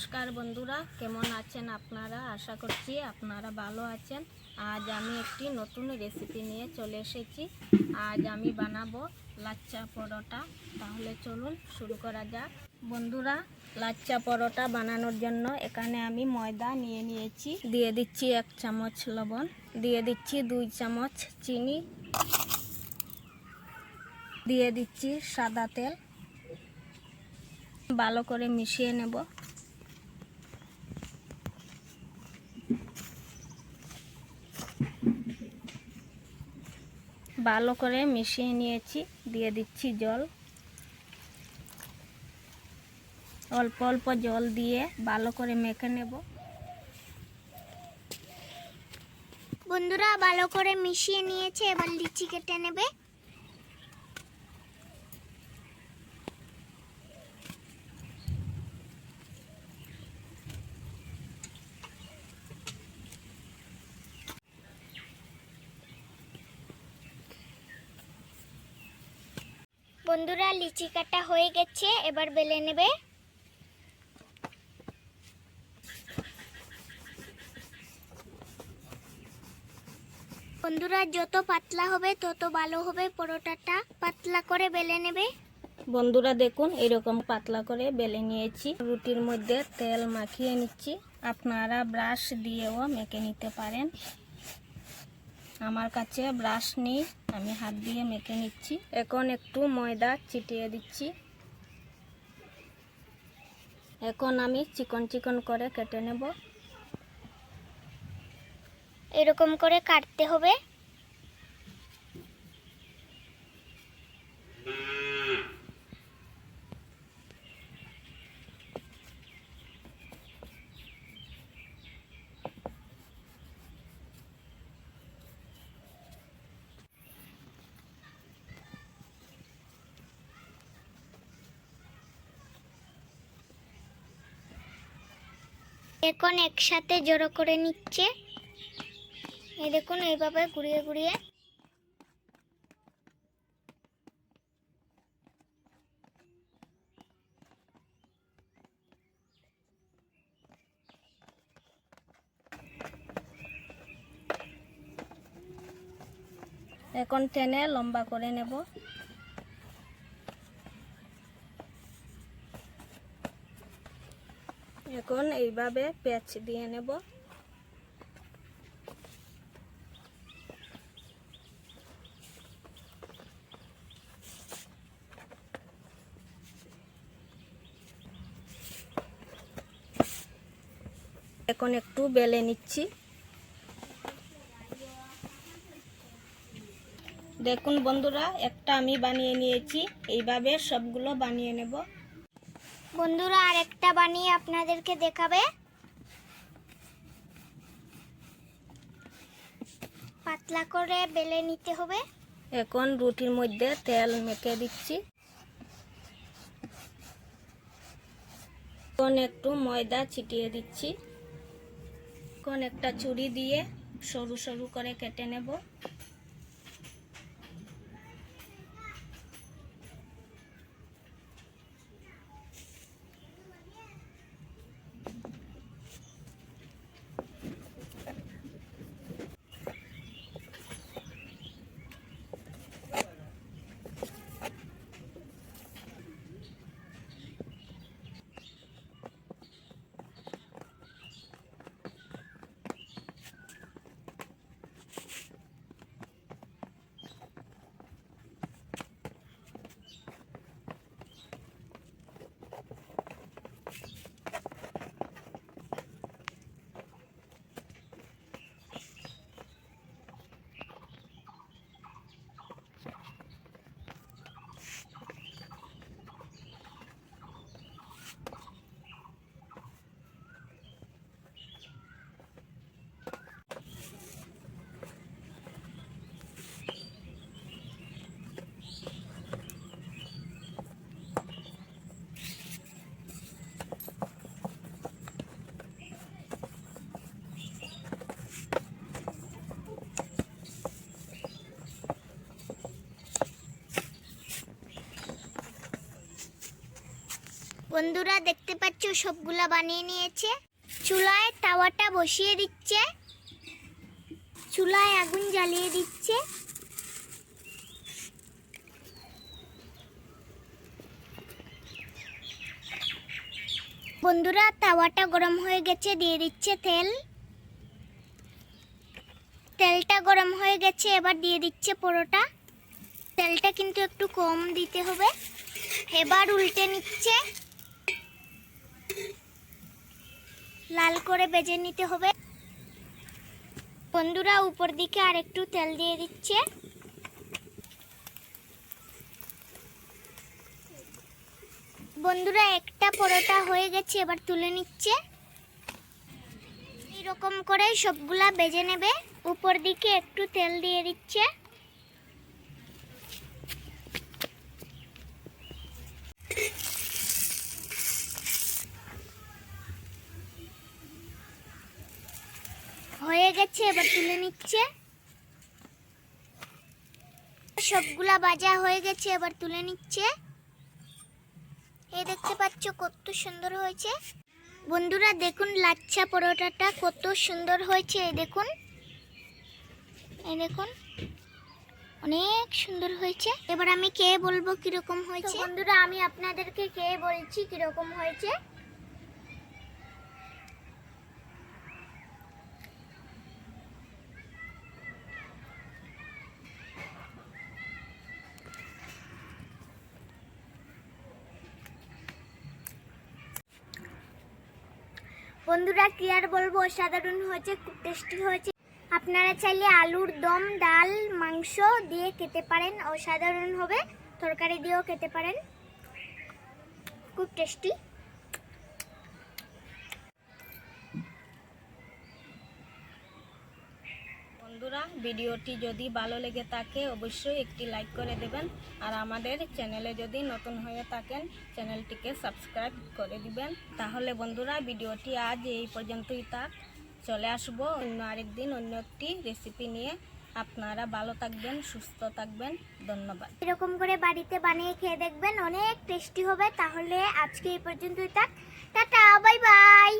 নমস্কার বন্ধুরা, কেমন আছেন আপনারা? আশা করছি আপনারা ভালো আছেন। আজ আমি একটি নতুন রেসিপি নিয়ে চলে এসেছি। আজ আমি বানাবো লাচ্চা পরোটা। তাহলে চলুন শুরু করা যাক। বন্ধুরা, লাচ্চা পরোটা বানানোর জন্য এখানে আমি ময়দা নিয়ে নিয়েছি। দিয়ে দিচ্ছি এক চামচ লবণ। দিয়ে দিচ্ছি দুই চামচ চিনি। দিয়ে দিচ্ছি সাদা তেল। ভালো করে মিশিয়ে নেব। ভালো করে মিশিয়ে নিয়েছি, দিয়ে দিচ্ছি জল। অল্প অল্প জল দিয়ে ভালো করে মেখে নেব। বন্ধুরা, ভালো করে মিশিয়ে নিয়েছে, এবার লিচি কেটে নেবে। বন্ধুরা, লিচি কাটা হয়ে গেছে, এবার বেলে নেবে। বন্ধুরা, যত পাতলা হবে, তত ভালো হবে পরোটাটা। পাতলা করে বেলে নেবে। বন্ধুরা, দেখুন, এরকম পাতলা করে বেলে নিয়েছি। রুটির মধ্যে তেল মাখিয়ে নিচ্ছি। আপনারা ব্রাশ দিয়েও মেখে নিতে পারেন। আমার কাছে ব্রাশ নেই, আমি হাত দিয়ে মেখে নিচ্ছি। এখন একটু ময়দা ছিটিয়ে দিচ্ছি। এখন আমি চিকন চিকন করে কেটে নেব। এরকম করে কাটতে হবে। এখন একসাথে জড়ো করে নিচ্ছে। এই দেখুন, এইভাবে ঘুরিয়ে ঘুরিয়ে। এখন টেনে লম্বা করে নেব। এখন এইভাবে প্যাচ দিয়ে নেব। এখন একটু বেলে নিচ্ছি। দেখুন বন্ধুরা, একটা আমি বানিয়ে নিয়েছি। এইভাবে সবগুলো বানিয়ে নেব। বন্ধুরা, আরেকটা বানিয়ে আপনাদেরকে দেখাবে। পাতলা করে বেলে নিতে হবে। এখন রুটির মধ্যে তেল মেখে দিচ্ছি। এখন একটু ময়দা ছিটিয়ে দিচ্ছি। এখন একটা ছুরি দিয়ে সরু সরু করে কেটে নেব। বন্ধুরা দেখতে পাচ্ছ, সবগুলা বানিয়ে নিয়েছে। চুলায় তাওয়াটা বসিয়ে দিচ্ছে। চুলায় আগুন জ্বালিয়ে দিচ্ছে। বন্ধুরা, তাওয়াটা গরম হয়ে গেছে, দিয়ে দিচ্ছে তেল। তেলটা গরম হয়ে গেছে, এবার দিয়ে দিচ্ছে পরোটা। তেলটা কিন্তু একটু কম দিতে হবে। এবার উল্টে নিচ্ছে। লাল করে বেজে নিতে হবে। বন্ধুরা, উপর দিকে আর একটু তেল দিয়ে দিচ্ছে। বন্ধুরা, একটা পরোটা হয়ে গেছে, এবার তুলে নিচ্ছে। এরকম করে সবগুলা বেজে নেবে। উপর দিকে একটু তেল দিয়ে দিচ্ছে। হয়ে গেছে, এবার তুলে নিচ্ছে। সবগুলা বাজা হয়ে গেছে, এবার তুলে নিচ্ছে। এই দেখতে পাচ্ছ কত সুন্দর হয়েছে। বন্ধুরা, দেখুন লাচ্ছা পরোটাটা কত সুন্দর হয়েছে, এই দেখুন। এই দেখুন, অনেক সুন্দর হয়েছে। এবার আমি কে বলব কীরকম হয়েছে। বন্ধুরা, আমি আপনাদেরকে কে বলছি কীরকম হয়েছে। বন্ধুরা, কি আর বলব? অসাধারণ হয়েছে, খুব টেস্টি হয়েছে। আপনারা চাইলে আলুর দম, ডাল, মাংস দিয়ে খেতে পারেন। অসাধারণ হবে, তরকারি দিয়েও খেতে পারেন। খুব টেস্টি বন্ধুরা, ভিডিওটি যদি ভালো লেগে থাকে, অবশ্যই একটি লাইক করে দেবেন। আর আমাদের চ্যানেলে যদি নতুন হয়ে থাকেন, চ্যানেলটিকে সাবস্ক্রাইব করে দিবেন। তাহলে বন্ধুরা, ভিডিওটি আজ এই পর্যন্তই থাক। চলে আসব অন্য আরেকদিন অন্য একটি রেসিপি নিয়ে। আপনারা ভালো থাকবেন, সুস্থ থাকবেন। ধন্যবাদ। এরকম করে বাড়িতে বানিয়ে খেয়ে দেখবেন, অনেক টেস্টি হবে। তাহলে আজকে এই পর্যন্তই থাক। Tata bye bye